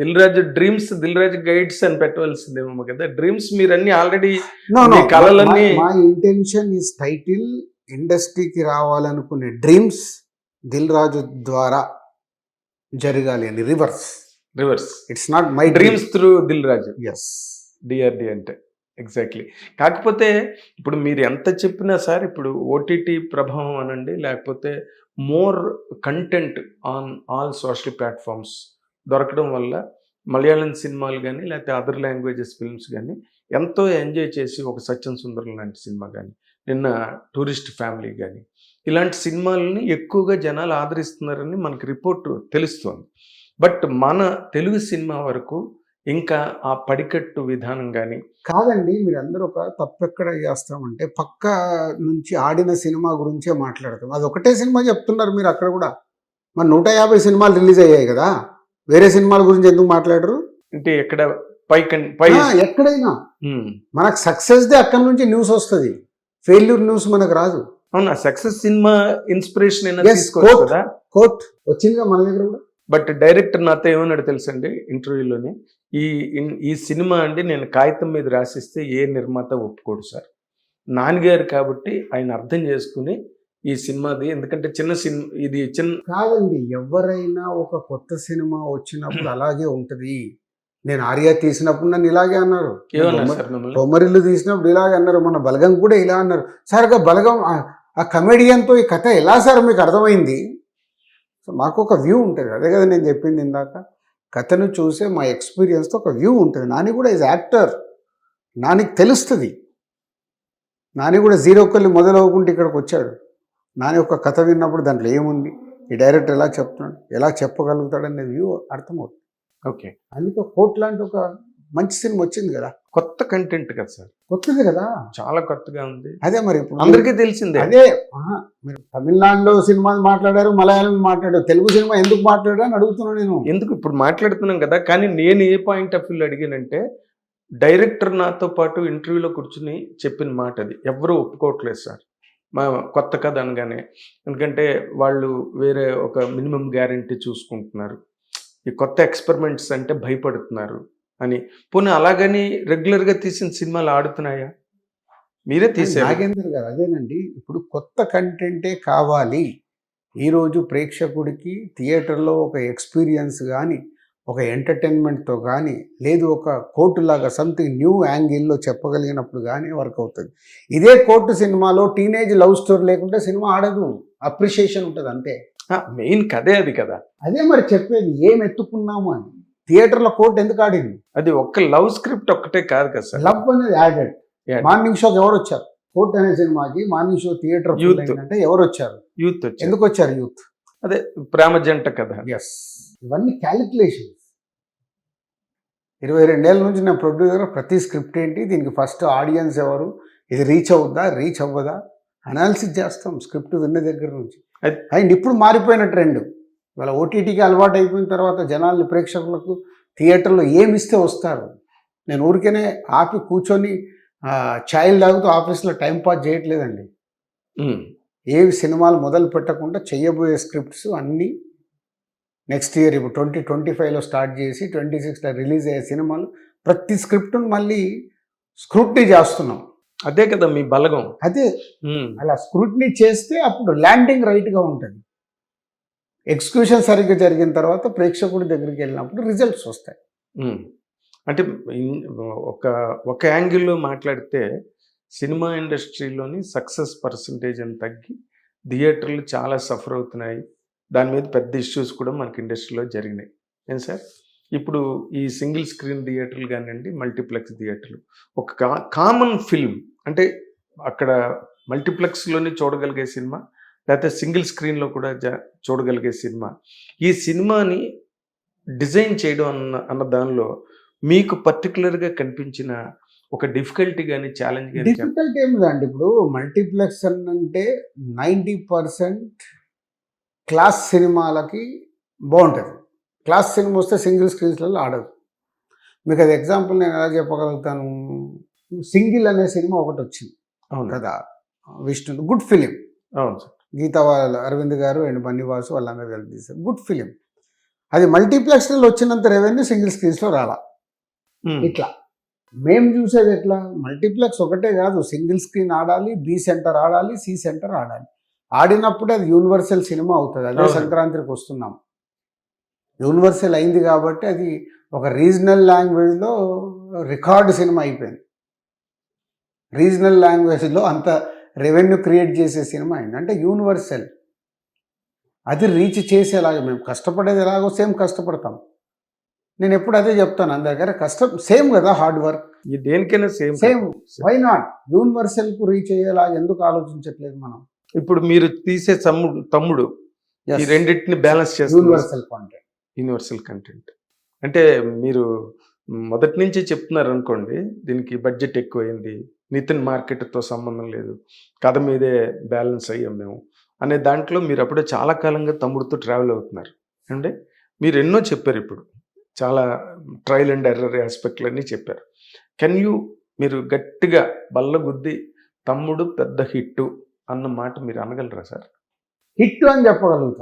Dil Raju dreams Dil Raju guides అని పెట్టవలసిందేమో కదా డ్రీమ్స్ మీరు అన్ని ఆల్రెడీ కళలన్నీ- మా ఇంటెన్షన్ ఈస్ టైటిల్ ఇండస్ట్రీకి రావాలనుకునే డ్రీమ్స్ దిల్ రాజు ద్వారా జరగాలి అని. Reverse reverse it's not my dreams through Dil Raju S DRD అంటే. ఎగ్జాక్ట్లీ కాకపోతే ఇప్పుడు మీరు ఎంత చెప్పినా సార్ ఇప్పుడు ఓటీటీ ప్రభావం అనండి లేకపోతే more content on all social platforms దొరకడం వల్ల మలయాళం సినిమాలు కానీ లేకపోతే అదర్ లాంగ్వేజెస్ ఫిల్మ్స్ కానీ ఎంతో ఎంజాయ్ చేసి ఒక సత్యం సుందరం లాంటి సినిమా కానీ నిన్న టూరిస్ట్ ఫ్యామిలీ కానీ ఇలాంటి సినిమాలని ఎక్కువగా జనాలు ఆదరిస్తున్నారని మనకి రిపోర్ట్ తెలుస్తోంది. బట్ మన తెలుగు సినిమా వరకు ఇంకా ఆ పడికట్టు విధానం కానీ కాదండి మీరందరూ ఒక తప్పు ఎక్కడ చేస్తామంటే పక్క నుంచి ఆడిన సినిమా గురించే మాట్లాడతాం. అది ఒకటే సినిమా చెప్తున్నారు మీరు అక్కడ కూడా. మన నూట యాభై సినిమాలు రిలీజ్ అయ్యాయి కదా. వేరే సినిమాల గురించి ఎందుకు మాట్లాడరు? అంటే ఎక్కడ పై పై ఎక్కడైనా. మనకు సక్సెస్ దే అక్కడ నుంచి న్యూస్ వస్తుంది. ఫెయిల్యూర్ న్యూస్ మనకు రాదు. అవునా? సక్సెస్ సినిమా ఇన్స్పిరేషన్ కోర్ట్ వచ్చిందిగా మన దగ్గర కూడా. బట్ డైరెక్టర్ నాతో ఏమన్నాడు తెలుసండి ఇంటర్వ్యూలోని ఈ ఈ సినిమా అండి నేను కాగితం మీద రాసిస్తే ఏ నిర్మాత ఒప్పుకోడు సార్. నాన్నగారు కాబట్టి ఆయన అర్థం చేసుకుని ఈ సినిమాది. ఎందుకంటే చిన్న సినిమా ఇది చిన్న కాదండి ఎవరైనా ఒక కొత్త సినిమా వచ్చినప్పుడు అలాగే ఉంటది. నేను ఆర్యా తీసినప్పుడు నన్ను ఇలాగే అన్నారు. బొమ్మరిల్లు తీసినప్పుడు ఇలాగే అన్నారు. మన బలగం కూడా ఇలా అన్నారు. సార్ బలగం ఆ- కమెడియన్తో ఈ కథ ఎలా సార్ మీకు అర్థమైంది? సో మాకు ఒక వ్యూ ఉంటుంది. అదే కదా నేను చెప్పింది ఇందాక. కథను చూసే మా ఎక్స్పీరియన్స్తో ఒక వ్యూ ఉంటుంది. నాని కూడా ఈజ్ యాక్టర్ నానికి తెలుస్తుంది. నాని కూడా జీరో కల్లి మొదలవుకుంటే ఇక్కడికి వచ్చాడు. నాని ఒక కథ విన్నప్పుడు దాంట్లో ఏముంది? ఈ డైరెక్టర్ ఎలా చెప్తున్నాడు? ఎలా చెప్పగలుగుతాడు అనే వ్యూ అర్థమవుతుంది. ఓకే. అందుకే కోట్ లాంటి ఒక మంచి సినిమా వచ్చింది కదా? కొత్త కంటెంట్ కదా సార్. కొత్తది కదా? చాలా కొత్తగా ఉంది. అదే మరి ఇప్పుడు అందరికీ తెలిసిందే. అదే మీరు తమిళనాడులో సినిమా మాట్లాడారు మలయాళం మాట్లాడారు తెలుగు సినిమా ఎందుకు మాట్లాడారు అని అడుగుతున్నాను నేను. ఎందుకు ఇప్పుడు మాట్లాడుతున్నాం కదా? కానీ నేను ఏ పాయింట్ ఆఫ్ వ్యూలో అడిగానంటే డైరెక్టర్ నాతో పాటు ఇంటర్వ్యూలో కూర్చుని చెప్పిన మాట అది ఎవరు ఒప్పుకోవట్లేదు సార్. మా కొత్త కథ అనగానే ఎందుకంటే వాళ్ళు వేరే ఒక మినిమం గ్యారంటీ చూసుకుంటున్నారు. ఈ కొత్త ఎక్స్పెరిమెంట్స్ అంటే భయపడుతున్నారు అని. పోనీ అలాగని రెగ్యులర్గా తీసిన సినిమాలు ఆడుతున్నాయా? మీరే తీసారు నాగేంద్ర గారు అదేనండి. ఇప్పుడు కొత్త కంటెంటే కావాలి. ఈరోజు ప్రేక్షకుడికి థియేటర్లో ఒక ఎక్స్పీరియన్స్ కానీ ఒక ఎంటర్టైన్మెంట్తో కానీ లేదు ఒక కోర్టు లాగా సంథింగ్ న్యూ యాంగిల్లో చెప్పగలిగినప్పుడు కానీ వర్క్ అవుతుంది. ఇదే కోర్టు సినిమాలో టీనేజ్ లవ్ స్టోరీ లేకుంటే సినిమా ఆడదు. అప్రిషియేషన్ ఉంటుంది అంతే. మెయిన్ కథే అది కదా. అదే మరి చెప్పేది ఏం ఎత్తుకున్నాము అని. థియేటర్లో కోర్టు ఎందుకు ఆడింది? అది ఒక్క లవ్ స్క్రిప్ట్ ఒక్కటే కాదు కదా సార్. లవ్ అనేది యాడెడ్. మార్నింగ్ షోకి ఎవరు వచ్చారు? కోర్ట్ అనే సినిమాకి మార్నింగ్ షో థియేటర్ Youth. అంటే ఎవరు వచ్చారు? యూత్ ఎందుకు వచ్చారు యూత్? అదే ప్రేమ జంట కథ. ఎస్ ఇవన్నీ క్యాలిక్యులేషన్స్. ఇరవై రెండేళ్ళ నుంచి నా ప్రొడ్యూసర్ ప్రతి స్క్రిప్ట్ ఏంటి? దీనికి ఫస్ట్ ఆడియన్స్ ఎవరు? ఇది రీచ్ అవుద్దా? రీచ్ అవ్వదా? అనాలిసిస్ చేస్తాం స్క్రిప్ట్ విన్న దగ్గర నుంచి. అండ్ ఇప్పుడు మారిపోయిన ట్రెండ్ ఇవాళ ఓటీటీకి అలవాటు అయిపోయిన తర్వాత జనాల్ని ప్రేక్షకులకు థియేటర్లో ఏమి ఇస్తే వస్తారు? నేను ఊరికేనే ఆపి కూర్చొని ఛాయలు తాగుతూ ఆఫీస్లో టైం పాస్ చేయట్లేదండి. ఏవి సినిమాలు మొదలు పెట్టకుండా చెయ్యబోయే స్క్రిప్ట్స్ అన్నీ నెక్స్ట్ ఇయర్ ఇప్పుడు ట్వంటీ ట్వంటీ ఫైవ్లో స్టార్ట్ చేసి ట్వంటీ సిక్స్లో రిలీజ్ అయ్యే సినిమాలు ప్రతి స్క్రిప్ట్ను మళ్ళీ స్క్రూట్నీ చేస్తున్నాం. అదే కదా మీ బలగం. అదే. అలా స్క్రూట్నీ చేస్తే అప్పుడు ల్యాండింగ్ రైట్గా ఉంటుంది. ఎగ్జిక్యూషన్ సరిగ్గా జరిగిన తర్వాత ప్రేక్షకుడి దగ్గరికి వెళ్ళినప్పుడు రిజల్ట్స్ వస్తాయి. అంటే ఒక ఒక యాంగిల్లో మాట్లాడితే సినిమా ఇండస్ట్రీలోని సక్సెస్ పర్సంటేజ్ అని తగ్గి థియేటర్లు చాలా సఫర్ అవుతున్నాయి. దాని మీద పెద్ద ఇష్యూస్ కూడా మనకి ఇండస్ట్రీలో జరిగినాయి. ఏం సార్? ఇప్పుడు ఈ సింగిల్ స్క్రీన్ థియేటర్లు కానివ్వండి మల్టీప్లెక్స్ థియేటర్లు ఒక కా- కామన్ ఫిల్మ్ అంటే అక్కడ మల్టీప్లెక్స్లోనే చూడగలిగే సినిమా లేకపోతే సింగిల్ స్క్రీన్లో కూడా జ- చూడగలిగే సినిమా ఈ సినిమాని డిజైన్ చేయడం అన్న అన్న దానిలో మీకు పర్టికులర్గా కనిపించిన ఒక డిఫికల్టీ కానీ ఛాలెంజ్ కానీ ఏమి లేదండి. ఇప్పుడు మల్టీప్లెక్స్ అంటే నైంటీ పర్సెంట్ క్లాస్ సినిమాలకి బాగుంటుంది. క్లాస్ సినిమా వస్తే సింగిల్ స్క్రీన్స్లలో ఆడదు. మీకు అది ఎగ్జాంపుల్ నేను ఎలా చెప్పగలుగుతాను? సింగిల్ అనే సినిమా ఒకటి వచ్చింది. అవును. కదా విష్ణు గుడ్ ఫిలిం. అవును సార్. గీతా వాళ్ళ అరవింద్ గారు అండ్ బన్నీవాసు వాళ్ళందరూ కలిసి తీశారు. Good film. అది మల్టీప్లెక్స్లో వచ్చినంత రెవెన్యూ సింగిల్ స్క్రీన్స్లో రాలా. ఇట్లా. మేము చూసేది ఎట్లా? మల్టీప్లెక్స్ ఒకటే కాదు. సింగిల్ స్క్రీన్ ఆడాలి బి సెంటర్ ఆడాలి సి సెంటర్ ఆడాలి. ఆడినప్పుడు అది యూనివర్సల్ సినిమా అవుతుంది. అదే. సంక్రాంతికి వస్తున్నాం. యూనివర్సల్ అయింది కాబట్టి అది ఒక రీజనల్ లాంగ్వేజ్లో రికార్డు సినిమా అయిపోయింది. రీజనల్ లాంగ్వేజ్లో అంత రెవెన్యూ క్రియేట్ చేసే సినిమా అయింది. అంటే యూనివర్సల్. అది రీచ్ చేసేలాగా మేము కష్టపడేది ఎలాగో సేమ్ కష్టపడతాం. నేను ఎప్పుడు అదే చెప్తాను అందరికీ కష్టం సేమ్ కదా హార్డ్ వర్క్. దేనికైనా సేమ్ సేమ్. వై నాట్ యూనివర్సల్కు రీచ్ అయ్యేలా ఎందుకు ఆలోచించట్లేదు మనం? ఇప్పుడు మీరు తీసే తమ్ముడు తమ్ముడు ఈ రెండింటిని బ్యాలెన్స్ చేస్తుంది. యూనివర్సల్ కాంటెంట్ యూనివర్సల్ కంటెంట్ అంటే మీరు మొదటి నుంచి చెప్తున్నారు అనుకోండి దీనికి బడ్జెట్ ఎక్కువైంది నితిన్ మార్కెట్తో సంబంధం లేదు కథ మీదే బ్యాలెన్స్ అయ్యాం మేము అనే దాంట్లో మీరు అప్పుడే చాలా కాలంగా తమ్ముడితో ట్రావెల్ అవుతున్నారు. అంటే మీరు ఎన్నో చెప్పారు ఇప్పుడు. చాలా ట్రయల్ అండ్ ఎర్రర్ ఆస్పెక్ట్లు అన్నీ చెప్పారు. కెన్ యూ మీరు గట్టిగా బల్లగుద్ది తమ్ముడు పెద్ద హిట్ అన్న మాట మీరు అనగలరా సార్? హిట్ అని చెప్పగలుగుతారు